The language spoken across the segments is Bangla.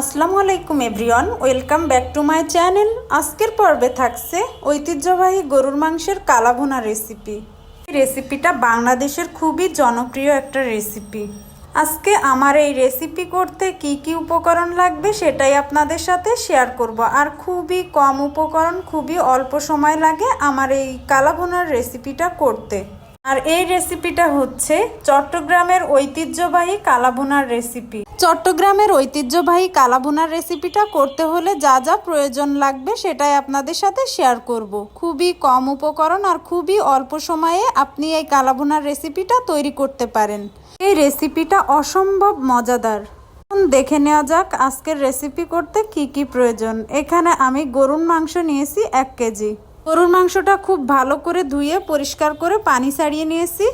আসসালামু আলাইকুম everyone, welcome back to my channel. আজকের পর্বে থাকছে ঐতিহ্যবাহী গরুর মাংসের কালাভুনা রেসিপি। রেসিপিটা বাংলাদেশের খুবই জনপ্রিয় একটা রেসিপি। আজকে আমার এই রেসিপি করতে কি কি উপকরণ লাগবে সেটাই আপনাদের সাথে শেয়ার করব। আর খুবই কম উপকরণ, খুবই অল্প সময় লাগে আমার এই কালাভুনার রেসিপিটা করতে। আর এই রেসিপিটা হচ্ছে চট্টগ্রামের ঐতিহ্যবাহী কালাভুনার রেসিপি চট্টগ্রামের ঐতিহ্যবাহী কালাভুনার রেসিপিটা করতে হলে যা যা প্রয়োজন লাগবে সেটাই আপনাদের সাথে শেয়ার করব। খুবই কম উপকরণ আর খুবই অল্প সময়ে আপনি এই কালাভুনার রেসিপিটা তৈরি করতে পারেন। এই রেসিপিটা অসম্ভব মজাদার। দেখে নেওয়া যাক আজকের রেসিপি করতে কি কি প্রয়োজন। এখানে আমি গরুর মাংস নিয়েছি এক কেজি। গরুর মাংসটা খুব ভালো করে ধুয়ে পরিষ্কার করে পানি ছাড়িয়ে নিয়েছি।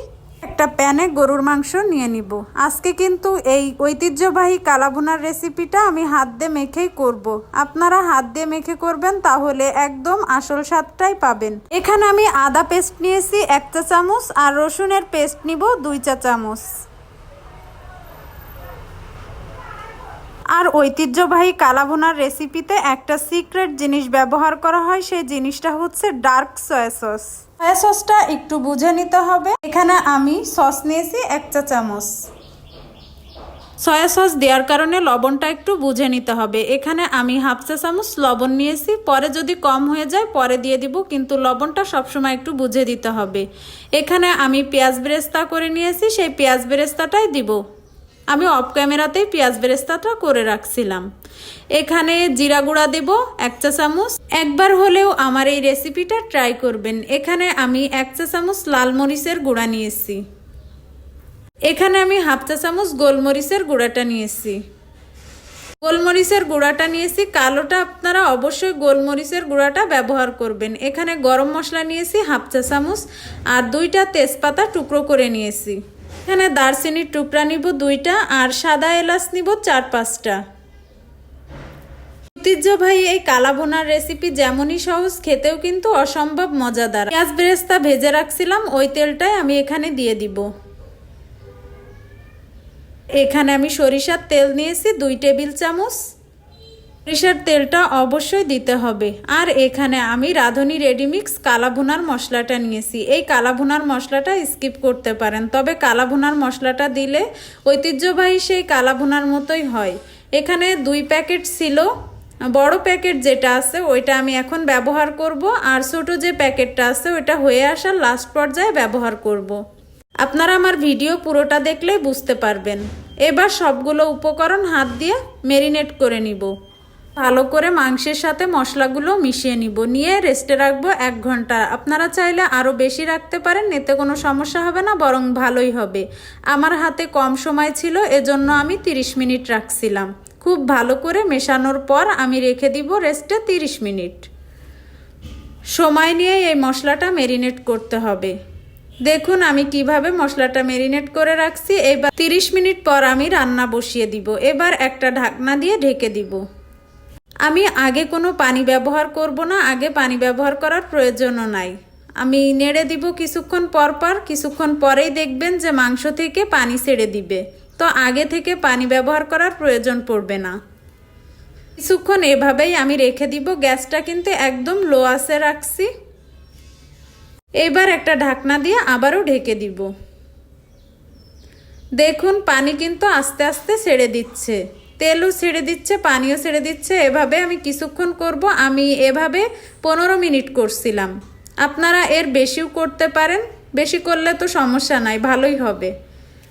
একটা প্যানে গরুর মাংস নিয়ে নিব। আজকে কিন্তু এই ঐতিহ্যবাহী কালাভুনার রেসিপিটা আমি হাত দিয়ে মেখেই করব। আপনারা হাত দিয়ে মেখে করবেন, তাহলে একদম আসল স্বাদটাই পাবেন। এখানে আমি আদা পেস্ট নিয়েছি, এক চা চামচ, আর রসুনের পেস্ট নিব, দুই চা চামচ। আর ঐতিহ্যবাহী কালাভুনার রেসিপিতে একটা সিক্রেট জিনিস ব্যবহার করা হয়, সেই জিনিসটা হচ্ছে ডার্ক সয়া সস। সয়া সসটা একটু বুঝে নিতে হবে। এখানে আমি সস নিয়েছি এক চা চামচ। সয়া সস দেওয়ার কারণে লবণটা একটু বুঝে নিতে হবে। এখানে আমি হাফ চা চামচ লবণ নিয়েছি। পরে যদি কম হয়ে যায়, পরে দিয়ে দিব, কিন্তু লবণটা সবসময় একটু বুঝে দিতে হবে। এখানে আমি পেঁয়াজ বেরেস্তা করে নিয়েছি, সেই পেঁয়াজ বেরেস্তাটাই দিব। আমি অফ ক্যামেরাতেই পেঁয়াজ বেরেস্তাটা করে রাখছিলাম। এখানে জিরা গুঁড়া দেব, এক চা চামচ। একবার হলেও আমার এই রেসিপিটা ট্রাই করবেন। এখানে আমি এক চা চামচ লাল মরিচের গুঁড়া নিয়েছি। এখানে আমি হাফ চা চামচ গোলমরিচের গুঁড়াটা নিয়েছি। গোলমরিচের গুঁড়াটা নিয়েছি, কালোটা আপনারা অবশ্যই গোলমরিচের গুঁড়াটা ব্যবহার করবেন। এখানে গরম মশলা নিয়েছি হাফ চা চামচ আর দুইটা তেজপাতা টুকরো করে নিয়েছি। এখানে দারচিনির টুকরা নিব দুইটা আর সাদা এলাচ নিব চার পাঁচটা। ঐতিহ্যবাহী এই কালাবোনার রেসিপি যেমনই সহজ, খেতেও কিন্তু অসম্ভব মজাদার। পেঁয়াজ বেরেস্তা ভেজে রাখছিলাম, ওই তেলটাই আমি এখানে দিয়ে দিব। এখানে আমি সরিষার তেল নিয়েছি, দুই টেবিল চামচ। সরিষার তেলটা অবশ্যই দিতে হবে। আর এখানে আমি রাঁধুনি রেডিমিক্স কালাভুনার মশলাটা নিয়েছি। এই কালাভুনার মশলাটা স্কিপ করতে পারেন। তবে কালাভুনার মশলাটা দিলে ঐতিহ্যবাহী সেই কালাভুনার মতোই হয়। এখানে দুই প্যাকেট ছিল। বড় প্যাকেট যেটা আছে, ওইটা আমি এখন ব্যবহার করব। আর ছোট যে প্যাকেটটা আছে, ওইটা হয়ে আসার লাস্ট পর্যায়ে ব্যবহার করব। আপনারা আমার ভিডিও পুরোটা দেখলেই বুঝতে পারবেন। এবার সবগুলো উপকরণ হাত দিয়ে মেরিনেট করে নিব। ভালো করে মাংসের সাথে মশলাগুলো মিশিয়ে নিব। নিয়ে রেস্টে রাখব এক ঘণ্টা। আপনারা চাইলে আরও বেশি রাখতে পারেন, এতে কোনো সমস্যা হবে না, বরং ভালোই হবে। আমার হাতে কম সময় ছিল, এজন্য আমি 30 মিনিট রাখছিলাম। খুব ভালো করে মেশানোর পর আমি রেখে দিব রেস্টে 30 মিনিট। সময় নিয়ে এই মশলাটা মেরিনেট করতে হবে। দেখুন আমি কীভাবে মশলাটা মেরিনেট করে রাখছি। এবার 30 মিনিট পর আমি রান্না বসিয়ে দিব। এবার একটা ঢাকনা দিয়ে ঢেকে দিব। আমি আগে কোনো পানি ব্যবহার করব না, আগে পানি ব্যবহার করার প্রয়োজনও নাই। আমি নেড়ে দিব কিছুক্ষণ পর পর, কিছুক্ষণ পরেই দেখবেন যে মাংস থেকে পানি ছেড়ে দিবে। তো আগে থেকে পানি ব্যবহার করার প্রয়োজন পড়বে না। কিছুক্ষণ এভাবেই আমি রেখে দিব, গ্যাসটা কিন্তু একদম লো আসে রাখছি। এবার একটা ঢাকনা দিয়ে আবারও ঢেকে দিব। দেখুন, পানি কিন্তু আস্তে আস্তে ছেড়ে দিচ্ছে। তেলও ছেড়ে দিচ্ছে, পানিও ছেড়ে দিচ্ছে, এভাবে আমি কিছুক্ষণ করব। আমি এভাবে পনেরো মিনিট করছিলাম। আপনারা এর বেশিও করতে পারেন, বেশি করলে তো সমস্যা নাই, ভালোই হবে।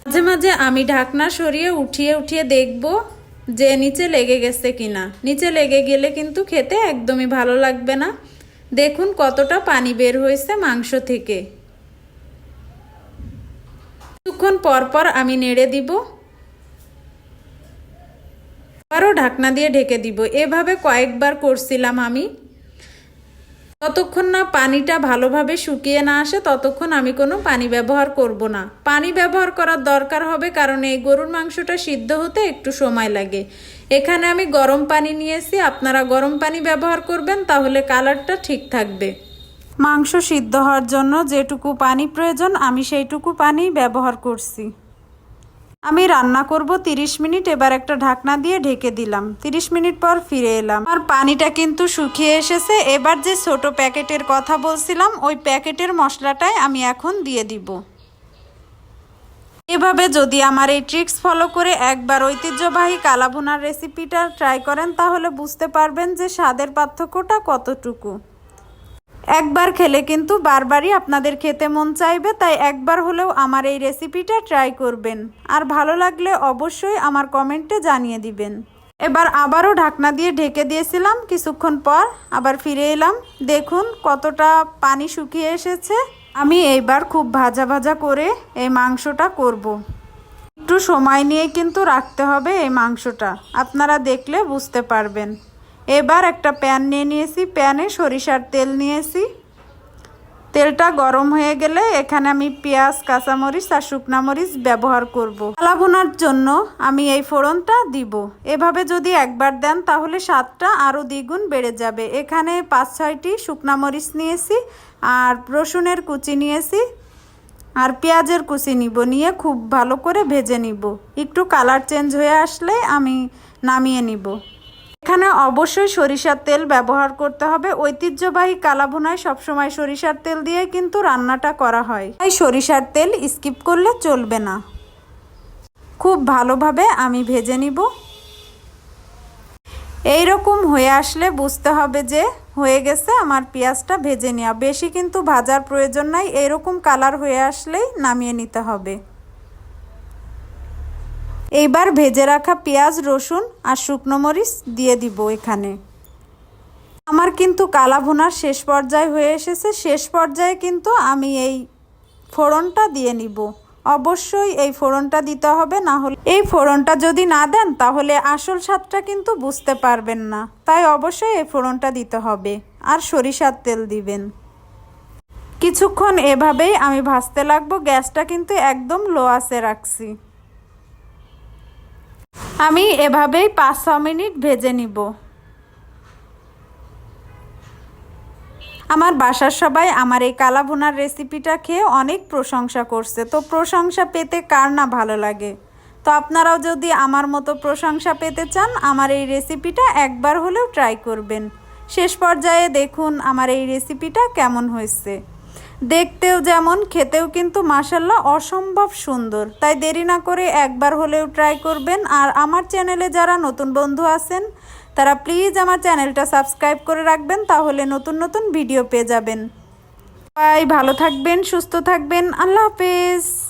মাঝে মাঝে আমি ঢাকনা সরিয়ে উঠিয়ে উঠিয়ে দেখব যে নিচে লেগে গেছে কিনা। নিচে লেগে গেলে কিন্তু খেতে একদমই ভালো লাগবে না। দেখুন কতটা পানি বের হয়েছে মাংস থেকে। কিছুক্ষণ পর পর আমি নেড়ে দিব। আবারও ঢাকনা দিয়ে ঢেকে দিব। এভাবে কয়েকবার করছিলাম আমি। ততক্ষণ না পানিটা ভালোভাবে শুকিয়ে না আসে, ততক্ষণ আমি কোনো পানি ব্যবহার করব না। পানি ব্যবহার করার দরকার হবে কারণ এই গরুর মাংসটা সিদ্ধ হতে একটু সময় লাগে। এখানে আমি গরম পানি নিয়েছি। আপনারা গরম পানি ব্যবহার করবেন, তাহলে কালারটা ঠিক থাকবে। মাংস সিদ্ধ হওয়ার জন্য যেটুকু পানি প্রয়োজন, আমি সেইটুকু পানি ব্যবহার করছি। আমি রান্না করব 30 মিনিট, এবার একটা ঢাকনা দিয়ে ঢেকে দিলাম। 30 মিনিট পর ফিরে এলাম। আর পানিটা কিন্তু শুকিয়ে এসেছে। এবার যে ছোট প্যাকেটের কথা বলছিলাম, ওই প্যাকেটের মশলাটাই আমি এখন দিয়ে দিব। এভাবে যদি আমার এই ট্রিক্স ফলো করে একবার ঐতিহ্যবাহী কালাভুনার রেসিপিটা ট্রাই করেন, তাহলে বুঝতে পারবেন যে স্বাদের পার্থক্যটা কতটুকু। একবার খেলে কিন্তু বারবারই আপনাদের খেতে মন চাইবে, তাই একবার হলেও আমার এই রেসিপিটা ট্রাই করবেন। আর ভালো লাগলে অবশ্যই আমার কমেন্টে জানিয়ে দিবেন। এবার আবারও ঢাকনা দিয়ে ঢেকে দিয়েছিলাম কিছুক্ষণ পর, আবার ফিরে এলাম। দেখুন কতটা পানি শুকিয়ে এসেছে। আমি এইবার খুব ভাজা ভাজা করে এই মাংসটা করব। একটু সময় নিয়ে কিন্তু রাখতে হবে এই মাংসটা। আপনারা দেখলে বুঝতে পারবেন। এবার একটা প্যান নিয়ে নিয়েছি। প্যানে সরিষার তেল নিয়েছি। তেলটা গরম হয়ে গেলে এখানে আমি পেঁয়াজ, কাঁচামরিচ আর শুকনা মরিচ ব্যবহার করব। কালা ভুনার জন্য আমি এই ফোড়নটা দিব। এভাবে যদি একবার দেন তাহলে স্বাদটা আরও দ্বিগুণ বেড়ে যাবে। এখানে পাঁচ, ছয়টি শুকনা মরিচ নিয়েছি আর রসুনের কুচি নিয়েছি আর পেঁয়াজের কুচি নিব। নিয়ে খুব ভালো করে ভেজে নিব। একটু কালার চেঞ্জ হয়ে আসলে আমি নামিয়ে নিব। এখানে অবশ্যই সরিষার তেল ব্যবহার করতে হবে। ঐতিহ্যবাহী কালাভুনায় সবসময় সরিষার তেল দিয়ে কিন্তু রান্নাটা করা হয়। তাই সরিষার তেল স্কিপ করলে চলবে না। খুব ভালোভাবে আমি ভেজে নিব। এই রকম হয়ে আসলে বুঝতে হবে যে হয়ে গেছে আমার পেঁয়াজটা ভেজে নেওয়া। বেশি কিন্তু ভাজার প্রয়োজন নাই, এরকম কালার হয়ে আসলেই নামিয়ে নিতে হবে। এইবার ভেজে রাখা পেঁয়াজ, রসুন আর শুকনো মরিচ দিয়ে দিব এখানে। আমার কিন্তু কালা ভুনার শেষ পর্যায়ে হয়ে এসেছে। শেষ পর্যায়ে কিন্তু আমি এই ফোড়নটা দিয়ে নিব। অবশ্যই এই ফোড়নটা দিতে হবে, না হলে এই ফোড়নটা যদি না দেন, তাহলে আসল স্বাদটা কিন্তু বুঝতে পারবেন না। তাই অবশ্যই এই ফোড়নটা দিতে হবে আর সরিষার তেল দিবেন। কিছুক্ষণ এভাবেই আমি ভাজতে লাগবো। গ্যাসটা কিন্তু একদম লো আসে রাখছি। আমি এভাবেই পাঁচ ছ মিনিট ভেজে নিব। আমার বাসার সবাই আমার এই কালা ভুনার রেসিপিটা খেয়ে অনেক প্রশংসা করছে। তো প্রশংসা পেতে কার না ভালো লাগে? তো আপনারাও যদি আমার মতো প্রশংসা পেতে চান, আমার এই রেসিপিটা একবার হলেও ট্রাই করবেন। শেষ পর্যায়ে দেখুন আমার এই রেসিপিটা কেমন হয়েছে। দেখতেও যেমন, খেতেও কিন্তু মাসাল্লাহ অসম্ভব সুন্দর। তাই দেরি না করে একবার হলেও ট্রাই করবেন। আর আমার চ্যানেলে যারা নতুন বন্ধু আছেন, তারা প্লিজ আমার চ্যানেলটা সাবস্ক্রাইব করে রাখবেন, তাহলে নতুন নতুন ভিডিও পেয়ে যাবেন। সবাই ভালো থাকবেন, সুস্থ থাকবেন। আল্লাহ হাফেজ।